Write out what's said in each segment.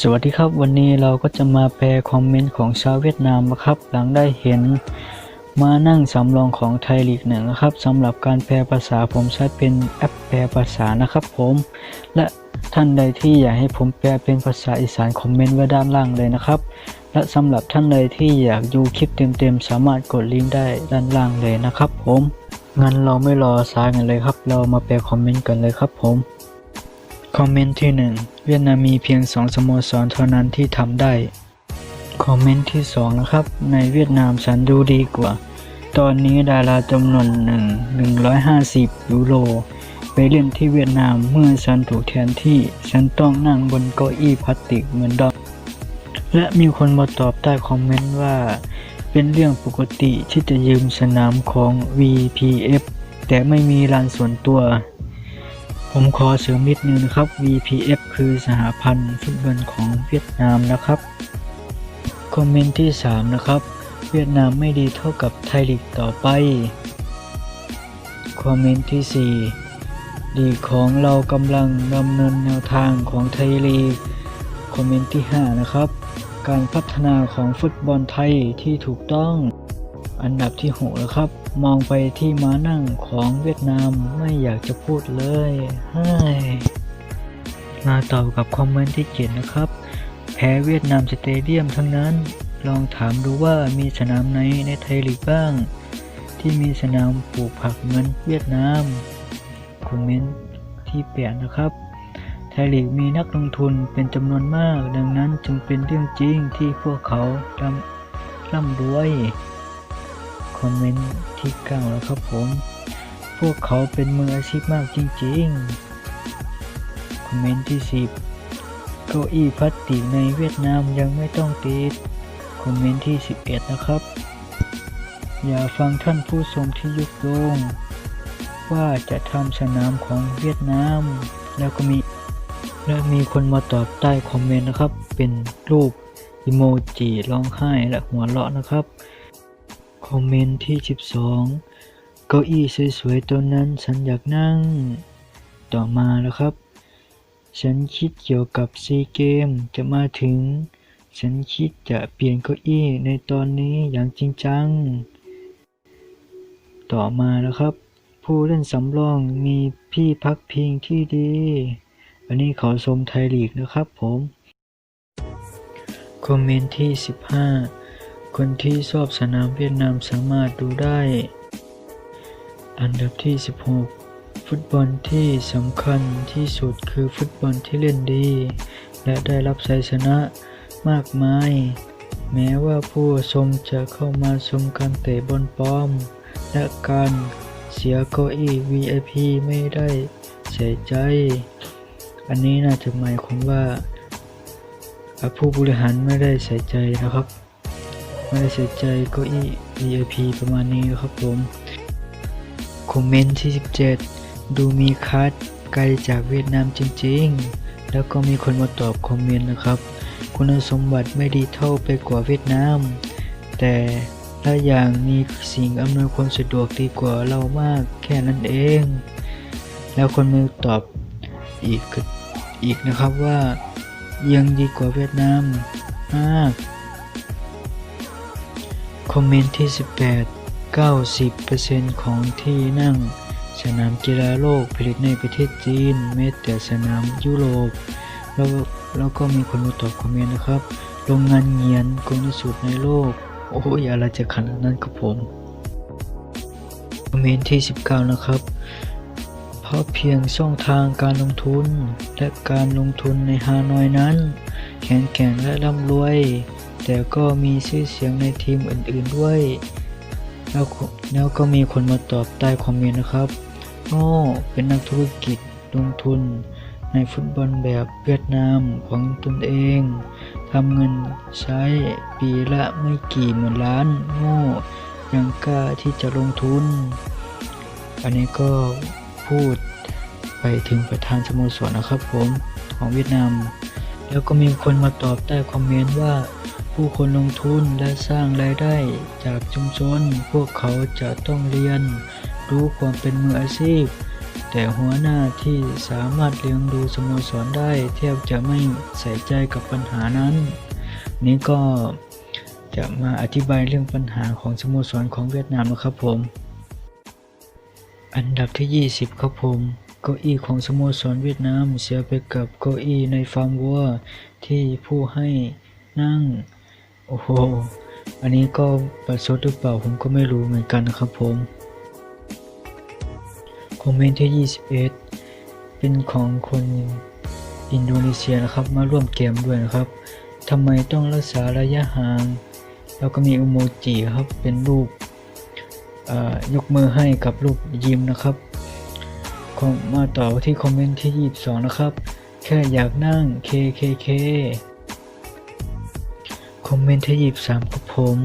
สวัสดีครับวันนี้เราก็จะมาแปลคอมเมนต์ของชาวเวียดนามนะครับ หลังได้เห็นมานั่งสำรองของไทยลีกหนึ่งนะครับสำหรับการแปลภาษาผมใช้เป็นแอปแปลภาษานะครับผม และท่านใดที่อยากให้ผมแปลเป็นภาษาอีสานคอมเมนต์ไว้ด้านล่างเลยนะครับ และสำหรับท่านใดที่อยากดูคลิปเต็มๆ สามารถกดลิงก์ได้ด้านล่างเลยนะครับ ผมงั้นเราไม่รอช้ากันเลยครับ เรามาแปลคอมเมนต์กันเลยครับผม คอมเมนต์ที่ 1 เวียดนามมีเพียง 2 สโมสรเท่านั้นที่ทำได้ คอมเมนต์ที่ 2 นะครับ ในเวียดนามฉันดูดีกว่า ตอนนี้ดาราจำนวนหนึ่ง150 ยูโรไปเล่นที่เวียดนามเมื่อฉันถูกแทนที่ ฉันต้องนั่งบนเก้าอี้พลาสติกเหมือนดอมและมีคนมาตอบใต้คอมเมนต์ว่า เป็นเรื่องปกติที่จะยืมสนามของ VPF แต่ไม่มีลานส่วนตัว ผมขอเสริมนิดนึงนะครับ VPF คือสหพันธ์ฟุตบอลของเวียดนามนะครับ คอมเมนต์ที่ 3 นะครับ เวียดนามไม่ดีเท่ากับไทยลีกต่อไป คอมเมนต์ที่4ลีของเรากำลังดำเนินแนวทางของไทยลีก คอมเมนต์ที่ 5 นะครับ การพัฒนาของฟุตบอลไทยที่ถูกต้อง อันดับที่ 6 นะครับ มองไปที่ม้านั่งของเวียดนามไม่อยากจะพูดเลยเฮ้ยมาต่อกับคอมเมนต์ที่7นะครับ แพ้เวียดนามสเตเดียมทั้งนั้น ลองถามดูว่ามีสนามไหนในไทยลีกบ้าง ที่มีสนามปลูกผักเหมือนเวียดนาม คอมเมนต์ที่8นะครับไทยลีกมีนักลงทุนเป็นจำนวนมาก ดังนั้นจึงเป็นเรื่องจริงที่พวกเขาร่ำร่ำรวย อมเมนต์ที่9แล้วครับผม พวกเขาเป็นมืออาชีพมากจริงๆ คอมเมนต์ที่ 10 เก้าอี้พลาสติกในเวียดนามยังไม่ต้องติด คอมเมนต์ที่ 11 นะครับ อย่าฟังท่านผู้ชมที่ยุโยงว่าจะทำสนามของเวียดนาม แล้วก็มีและมีคนมาตอบใต้คอมเมนต์นะครับ เป็นรูปอิโมจิร้องไห้และหัวเราะนะครับ คอมเมนต์ที่ 12 เก้าอี้สวยๆตัวนั้นฉันอยากนั่ง ต่อมาแล้วครับ ฉันคิดเกี่ยวกับซีเกมจะมาถึง ฉันคิดจะเปลี่ยนเก้าอี้ในตอนนี้อย่างจริงจัง ต่อมาแล้วครับ ผู้เล่นสำรองมีพี่พักพิงที่ดี อันนี้ขอชมไทยลีกนะครับผม คอมเมนต์ที่ 15 คนที่ชอบสนามเวียดนามสามารถดูได้ อันดับที่ 16 ฟุตบอลที่สำคัญที่สุดคือฟุตบอลที่เล่นดี และได้รับชัยชนะมากมาย แม้ว่าผู้ชมจะเข้ามาชมการเตะบอลปลอม และการเสียเก้าอี้ VIP ไม่ได้เสียใจ อันนี้น่าจะหมายความว่าผู้บริหารไม่ได้ใส่ใจนะครับ ไม่ได้ใส่ใจเก้าอี้ VIP ประมาณนี้นะครับผม คอมเมนต์ที่ 17 ดูมีคัดไกลจากเวียดนามจริงๆ แล้วก็มีคนมาตอบคอมเมนต์นะครับ คุณสมบัติไม่ดีเท่าไปกว่าเวียดนาม แต่ละอย่างมีสิ่งอำนวยความสะดวกดีกว่าเรามากแค่นั้นเอง แล้วคนมือตอบอีกอีกนะครับว่ายังดีกว่าเวียดนามมาก คอมเมนต์ที่ 18 90%ของที่นั่ง สนามกีฬาโลกผลิตในประเทศจีนแม้แต่สนามยุโรป แล้วแล้วก็มีคนมาตอบคอมเมนต์นะครับ โรงงานเงียนกงที่สุดในโลก โอ้ยอะไรจะขนาดนั้นครับผมคอมเมนต์ที่ 19 นะครับ เพราะเพียงช่องทางการลงทุนและการลงทุนในฮานอยนั้น แข็งแกร่งและร่ำรวย แต่ก็มีชื่อเสียงในทีมอื่นๆด้วย แล้วก็แล้วก็มีคนมาตอบใต้คอมเมนต์นะครับโอ้เป็นนักธุรกิจลงทุน ในฟุตบอลแบบเวียดนามของตนเองทำเงินใช้ปีละไม่กี่หมื่นล้านโง่ยังกล้าที่จะลงทุน อันนี้ก็พูดไปถึงประธานสโมสรนะครับผมของเวียดนาม แล้วก็มีคนมาตอบใต้คอมเมนต์ว่า ผู้คนลงทุนและสร้างรายได้จากชุมชน พวกเขาจะต้องเรียน รู้ความเป็นมืออาชีพ แต่หัวหน้าที่สามารถเลี้ยงดูสโมสรได้แทบจะไม่ใส่ใจกับปัญหานั้น นี่ก็จะมาอธิบายเรื่องปัญหาของสโมสรของเวียดนามนะครับผม อันดับที่ 20 ครับผมเก้าอี้ของสโมสรเวียดนามเสียไปกับเก้าอี้ในฟาร์มวัวที่ผู้ให้นั่ง โอ้โห อันนี้ก็ประชดหรือเปล่าผมก็ไม่รู้เหมือนกันนะครับผม คอมเมนต์ที่ 21 เป็นของคนอินโดนีเซียนะครับมาร่วมเกมด้วยนะครับทำไมต้องรักษาระยะห่าง แล้วก็มีอุโมจิครับเป็นรูปยกมือให้กับรูปยิ้มนะครับมาต่อที่คอมเมนต์ที่ 22 นะครับ แค่อยากนั่ง KKK คอมเมนต์ที่23ครับผม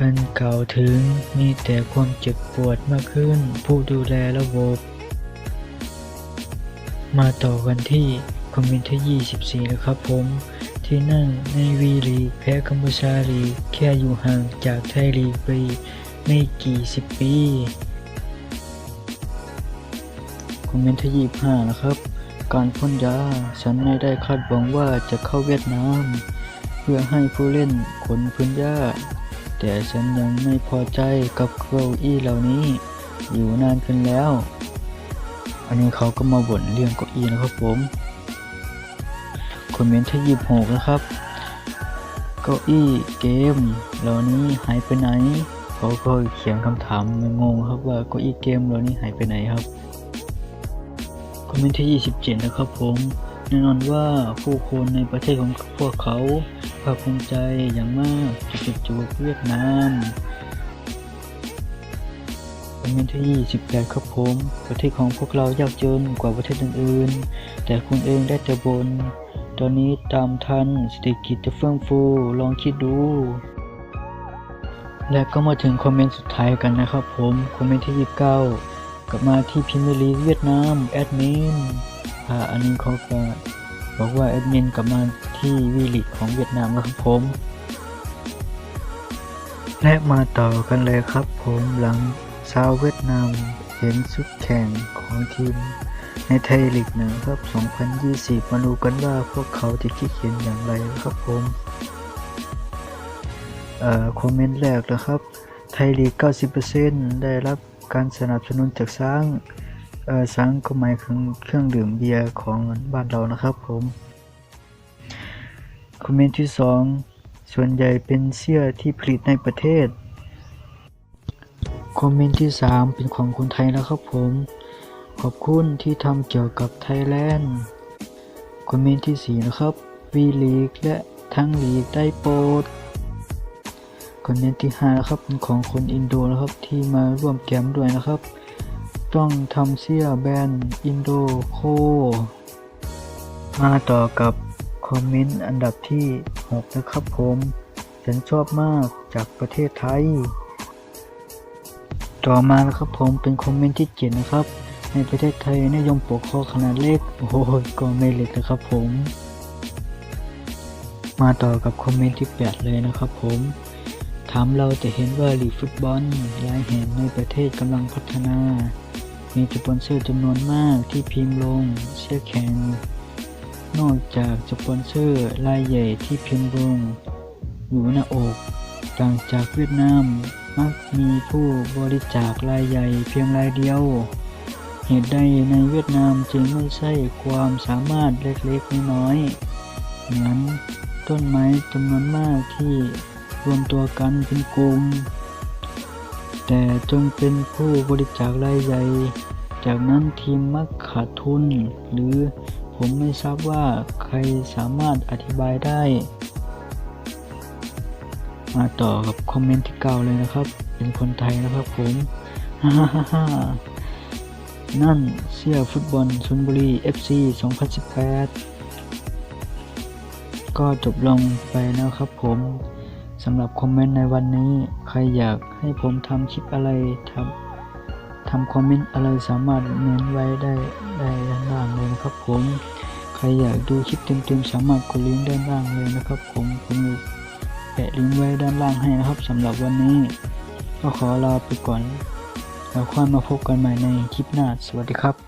การกล่าวถึงมีแต่ความเจ็บปวดมากขึ้น ผู้ดูแลระบบ มาต่อกันที่คอมเมนต์ที่ 24 นะครับผม ที่นั่งในวีลีแพ้กัมพูชาลีแค่อยู่ห่างจากไทยลีไปไม่กี่สิบปีคอมเมนต์ที่ 25 นะครับ การพ่นยา ฉันไม่ได้คาดหวังว่าจะเข้าเวียดนาม พื่อให้ผู้เล่นขนพื้นหญ้า แต่ฉันยังไม่พอใจกับเก้าอี้เหล่านี้ อยู่นานขึ้นแล้ว อันนี้เขาก็มาบ่นเรื่องเก้าอี้นะครับผมคอมเมนต์ที่26นะครับเก้าอี้เกมเหล่านี้หายไปไหนเขาก็เขียนคำถามงงครับว่าเก้าอี้เกมเหล่านี้หายไปไหนครับคอมเมนต์ที่ 27 นะครับผม แน่นอนว่าผู้คนในประเทศของพวกเขา ภาคภูมิใจอย่างมากจะเป็นจูบเวียดนามคอมเมนต์ที่ 28 ครับผม ประเทศของพวกเรายากจนกว่าประเทศอื่นๆ แต่คุณเองได้แต่บน ตอนนี้ตามทันเศรษฐกิจจะเฟื่องฟู ลองคิดดู และก็มาถึงคอมเมนต์สุดท้ายกันนะครับผม คอมเมนต์ที่ 29 กลับมาที่พรีเมียร์ลีเวียดนาม แอดมินอ่าอันนี้เขาก็บอกว่าแอดมินกลับมา ที่วีลีกของเวียดนามครับผม และมาต่อกันเลยครับผมหลังชาวเวียดนามเห็นสุดแข่งของทีมในไทยลีกหนึ่งครับ 2020 มาดูกันว่าพวกเขาจะคิดเห็นอย่างไรครับผมเอ่อคอมเมนต์แรกนะครับ ไทยลีก 90%ได้รับการสนับสนุนจากช้างเอ่อช้างก็หมายถึงเครื่องดื่มเบียร์ของบ้านเรานะครับผม คอมเมนต์ที่ 2 ส่วนใหญ่เป็นเสื้อที่ผลิตในประเทศคอมเมนต์ที่ 3 เป็นของคนไทยนะครับผม ขอบคุณที่ทำเกี่ยวกับไทยแลนด์คอมเมนต์ที่ 4 นะครับวีลีกและทั้งลีกได้โปรดคอมเมนต์ที่5นะครับเป็นของคนอินโดนะครับที่มาร่วมแกมด้วยนะครับ ต้องทำเสื้อแบรนด์อินโดโค มาต่อกับ คอมเมนต์อันดับที่ 6 นะครับผม ฉันชอบมากจากประเทศไทย ต่อมานะครับผมเป็นคอมเมนต์ที่ 7 นะครับ ในประเทศไทยนิยมปกคอขนาดเล็ก โอ้โหก็ไม่เล็กนะครับผม มาต่อกับคอมเมนต์ที่ 8 เลยนะครับผมถามเราจะเห็นว่าลีกฟุตบอลหลายแห่งในประเทศกำลังพัฒนา มีสปอนเซอร์จำนวนมากที่พิมพ์ลงเสื้อแข่ง นอกจากสปอนเซอร์รายใหญ่ที่เพิมพ์ลงอยู่หน้าอกต่างจากเวียดนามมักมีผู้บริจาครายใหญ่เพียงรายเดียว เหตุใดในเวียดนามจึงไม่ใช่ความสามารถเล็กๆน้อยๆเหมือนต้นไม้จำนวนมากที่รวมตัวกันเป็นกลุ่มแต่จงเป็นผู้บริจาครายใหญ่ จากนั้นทีมมักขาดทุนหรือ ผมไม่ทราบว่าใครสามารถอธิบายได้ มาต่อกับคอมเมนต์ที่เก้าเลยนะครับ เป็นคนไทยนะครับผมฮ่าฮ่าฮ่านั่นเสื้อฟุตบอลชลบุรี FC 2018 ก็จบลงไปแล้วครับผมสำหรับคอมเมนต์ในวันนี้ ใครอยากให้ผมทำคลิปอะไรทำ ทำคอมเมนต์อะไรสามารถเมนไว้ได้ได้ด้านล่างเลยนะครับผมใครอยากดูคลิปเต็มๆสามารถกดลิงก์ด้านล่างเลยนะครับผมผมแปะลิงก์ไว้ด้านล่างให้นะครับสำหรับวันนี้ ก็ขอลาไปก่อนแล้วค่อยมาพบกันใหม่ในคลิปหน้าสวัสดีครับ